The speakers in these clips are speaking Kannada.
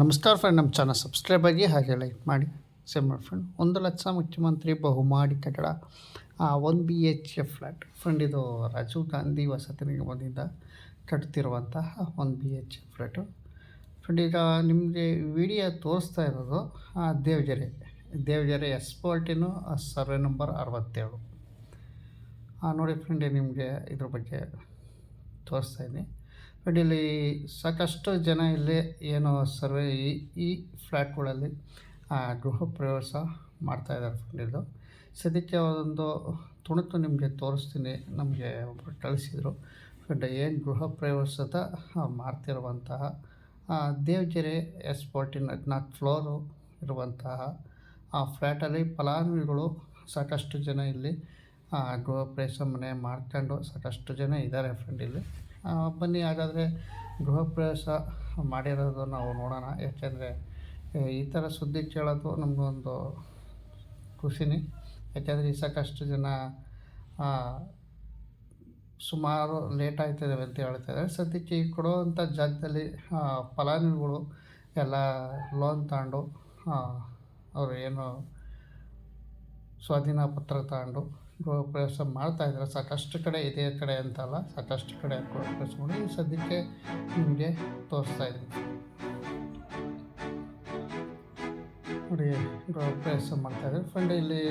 ನಮಸ್ಕಾರ ಫ್ರೆಂಡ್ ನಮ್ಮ ಚಾನಲ್ ಸಬ್ಸ್ಕ್ರೈಬ್ ಆಗಿ ಹಾಗೆ ಲೈಕ್ ಮಾಡಿ. ಸೇಮ್ ಮಾಡಿ ಫ್ರೆಂಡ್ ಒಂದು ಲಕ್ಷ ಮುಖ್ಯಮಂತ್ರಿ ಬಹುಮಾಡಿ ಕಟ್ಟಡ one B H A flat friend ಇದು ರಾಜೀವ್ ಗಾಂಧಿ ವಸತಿ ನಿಗಮದಿಂದ ಕಟ್ತಿರುವಂತಹ one B H A flat friend ಈಗ ನಿಮಗೆ ವಿಡಿಯೋ ತೋರಿಸ್ತಾ ಇರೋದು ದೇವಜರೆ ದೇವಗೆರೆ. ಎಸ್ ಪಾಲ್ಟಿನು ಸರ್ವೆ ನಂಬರ್ ಅರವತ್ತೇಳು. ನೋಡಿ ಫ್ರೆಂಡ್ ನಿಮಗೆ ಇದ್ರ ಬಗ್ಗೆ ತೋರಿಸ್ತಾ ಇದ್ದೀನಿ. ಬಟ್ ಇಲ್ಲಿ ಸಾಕಷ್ಟು ಜನ ಇಲ್ಲಿ ಏನು ಸರ್ವೆ ಈ ಈ ಫ್ಲ್ಯಾಟ್ಗಳಲ್ಲಿ ಗೃಹ ಪ್ರವೇಶ ಮಾಡ್ತಾ ಇದ್ದಾರೆ ಫ್ರೆಂಡ್ ಸದ್ಯಕ್ಕೆ ಒಂದು ತುಣುಕು ನಿಮಗೆ ತೋರಿಸ್ತೀನಿ, ನಮಗೆ ಒಬ್ಬರು ಕಳಿಸಿದರು. ಫ್ರೆಂಡ್ ಏನು ಗೃಹ ಪ್ರವೇಶದ ಮಾಡ್ತಿರುವಂತಹ ದೇವಗೆರೆ ಎಸ್ ಫೋರ್ಟೀನ್ ಹದಿನಾಲ್ಕು ಫ್ಲೋರು ಇರುವಂತಹ, ಆ ಫ್ಲ್ಯಾಟಲ್ಲಿ ಫಲಾನುಭವಿಗಳು ಸಾಕಷ್ಟು ಜನ ಇಲ್ಲಿ ಗೃಹ ಪ್ರವೇಶ ಮನೆ ಮಾಡ್ಕೊಂಡು ಸಾಕಷ್ಟು ಜನ ಇದ್ದಾರೆ ಫ್ರೆಂಡ್ ಇಲ್ಲಿ ಬನ್ನಿ, ಹಾಗಾದರೆ ಗೃಹ ಪ್ರವೇಶ ಮಾಡಿರೋದು ನಾವು ನೋಡೋಣ. ಯಾಕೆಂದರೆ ಈ ಥರ ಸುದ್ದಿ ಕೇಳೋದು ನಮಗೊಂದು ಖುಷಿನೇ. ಯಾಕೆಂದರೆ, ಈ ಸಾಕಷ್ಟು ಜನ ಸುಮಾರು ಲೇಟ್ ಆಗ್ತಿದ್ದಾವೆ ಅಂತ ಹೇಳ್ತಾ ಇದ್ದಾರೆ. ಸದ್ಯಕ್ಕೆ ಈ ಕೊಡುವಂಥ ಜಾಗದಲ್ಲಿ ಫಲಾನುಭವಿಗಳು ಎಲ್ಲ ಲೋನ್ ತಗೊಂಡು ಅವರು ಏನು ಸ್ವಾಧೀನ ಪತ್ರ ತಗೊಂಡು ಗೃಹ ಪ್ರವೇಶ ಮಾಡ್ತಾ ಇದ್ದಾರೆ. ಸಾಕಷ್ಟು ಕಡೆ ಇದೇ ಕಡೆ ಅಂತಲ್ಲ ಸಾಕಷ್ಟು ಕಡೆ ಗೃಹ ಪ್ರವೇಶ ಮಾಡಿ ಸದ್ಯಕ್ಕೆ ನಿಮಗೆ ತೋರಿಸ್ತಾ ಇದ್ದೀನಿ. ನೋಡಿ ಗೃಹ ಪ್ರವೇಶ ಮಾಡ್ತಾ ಇದ್ದಾರೆ. ಫ್ರೆಂಡ್ ಇಲ್ಲಿ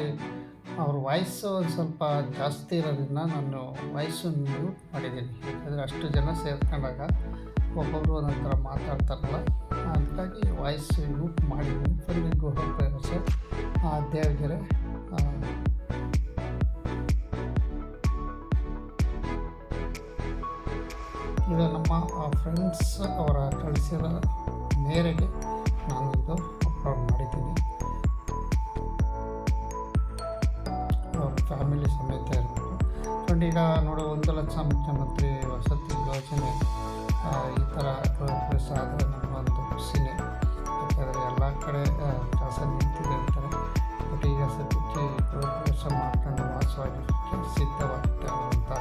ಅವ್ರ ವಾಯ್ಸು ಒಂದು ಸ್ವಲ್ಪ ಜಾಸ್ತಿ ಇರೋದ್ರಿಂದ ನಾನು ವಾಯ್ಸು ಮ್ಯೂಟ್ ಮಾಡಿದ್ದೀನಿ. ಯಾಕಂದರೆ ಅಷ್ಟು ಜನ ಸೇರ್ಕೊಂಡಾಗ ಒಬ್ಬೊಬ್ಬರು ಒಂದೊಂಥರ ಮಾತಾಡ್ತಾರಲ್ಲ ಅದಕ್ಕಾಗಿ ವಾಯ್ಸ್ ಮ್ಯೂಟ್ ಮಾಡಿದ್ದೀನಿ. ಫ್ರೆಂಡ್ ಗೃಹ ಪ್ರವೇಶ ಆ, ದೇವಗೆರೆ ಇದು ನಮ್ಮ ಫ್ರೆಂಡ್ಸ್ ಅವರ ಕಳಿಸಿರೋ ಮೇರೆಗೆ ನಾನು ಇದು ಅಪ್ಲೋಡ್ ಮಾಡಿದ್ದೀನಿ. ಅವ್ರ ಫ್ಯಾಮಿಲಿ ಸಮೇತ ಇರಬೇಕು. ಫ್ರೆಂಡ್ ಈಗ ನೋಡಿ, ಒಂದು ಲಕ್ಷ ಮುಖ್ಯಮಂತ್ರಿ ವಸತಿ ಯೋಜನೆ ಈ ಥರ ಪ್ರೋಗ್ರೆಸ್ ಆದರೆ ನಮಗೊಂದು ಖುಷಿನೇ. ಯಾಕಂದರೆ ಎಲ್ಲ ಕಡೆ ಕೆಲಸ ನಿಂತಿದೆ ಅಂತಾರೆ. ಬಟ್ ಈಗ ಪ್ರೋಗ್ರೆಸ್ ಮಾಡ್ಕೊಂಡು ಸಿದ್ಧವಾಗ್ತೇವೆ ಅಂತ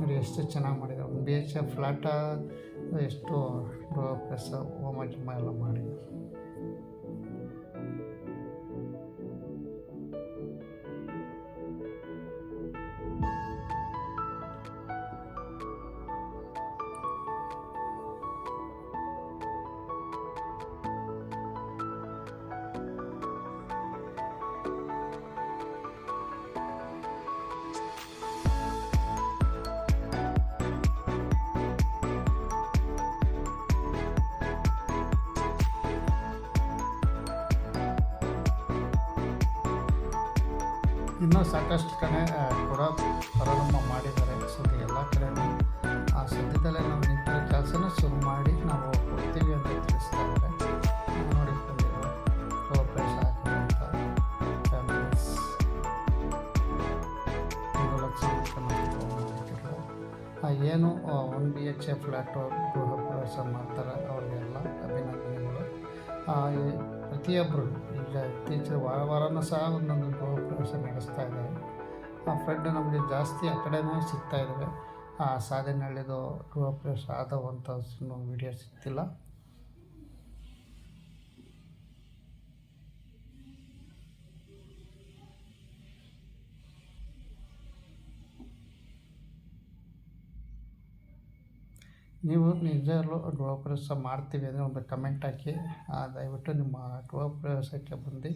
ನೋಡಿ ಎಷ್ಟು ಚೆನ್ನಾಗಿ ಮಾಡಿದ್ದಾರೆ ಒಂದು ಬಿ ಎಚ್ ಎಫ್ ಫ್ಲಾಟ ಎಷ್ಟು ಪ್ಲಸ್ ಹೋಮ ಜಿಮ್ಮ ಎಲ್ಲ ಮಾಡಿ ಇನ್ನೂ ಸಾಕಷ್ಟು ಕಡೆ ಕೂಡ ಪ್ರಾರಂಭ ಮಾಡಿದ್ದಾರೆ ಸುದ್ದಿ ಎಲ್ಲ ಕಡೆನೂ. ಆ, ಸದ್ಯದಲ್ಲೇ ನಾವು ನಿಂತಿರೋ ಕೆಲಸನ ಶುರು ಮಾಡಿ ನಾವು ಕೊಡ್ತೀವಿ ಅಂತ ತಿಳಿಸ್ತಾ ಇದ್ದಾರೆ. ಏನು one B H A flat ಗೃಹ ಪ್ರವೇಶ ಮಾಡ್ತಾರೆ ಅವ್ರಿಗೆಲ್ಲ ಅಭಿನಂದನೆಗಳು. ಪ್ರತಿಯೊಬ್ಬರು ಈಗ ಇತ್ತೀಚಿನ ವಾರ ವಾರನೂ ಸಹ ಒಂದೊಂದು ಗೃಹ ಪ್ರವೇಶ ನಡೆಸ್ತಾ ಇದ್ದಾರೆ ಆ ಫ್ರೆಂಡ್ ನಮಗೆ ಜಾಸ್ತಿ ಆ ಕಡೆನೇ ಸಿಗ್ತಾ ಇದ್ದಾವೆ ಆ ಸಾಧನಹಳ್ಳಿದು ಗೃಹ ಪ್ರವೇಶ ಆದವಂಥ ವಿಡಿಯೋ ಸಿಗ್ತಿಲ್ಲ. ನೀವು ನಿಜಲ್ಲೂ ಗೃಹ ಪ್ರವೇಶ ಮಾಡ್ತೀವಿ ಅಂದರೆ ಒಂದು ಕಮೆಂಟ್ ಹಾಕಿ ದಯವಿಟ್ಟು ನಿಮ್ಮ ಗೃಹ ಪ್ರವೇಶಕ್ಕೆ ಬಂದು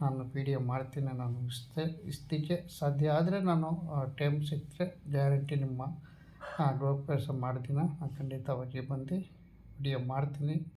ನಾನು ವಿಡಿಯೋ ಮಾಡ್ತೀನಿ ನಾನು ಇಷ್ಟೇ ಇಷ್ಟಕ್ಕೆ ಸಾಧ್ಯ ಆದರೆ ನಾನು ಟೈಮ್ ಸಿಕ್ಕರೆ ಗ್ಯಾರಂಟಿ ನಿಮ್ಮ ಆ, ಗೃಹ ಪ್ರವೇಶ ಮಾಡ್ತೀನಿ ನಾನು ಖಂಡಿತವಾಗಿ ಬಂದು ವಿಡಿಯೋ ಮಾಡ್ತೀನಿ.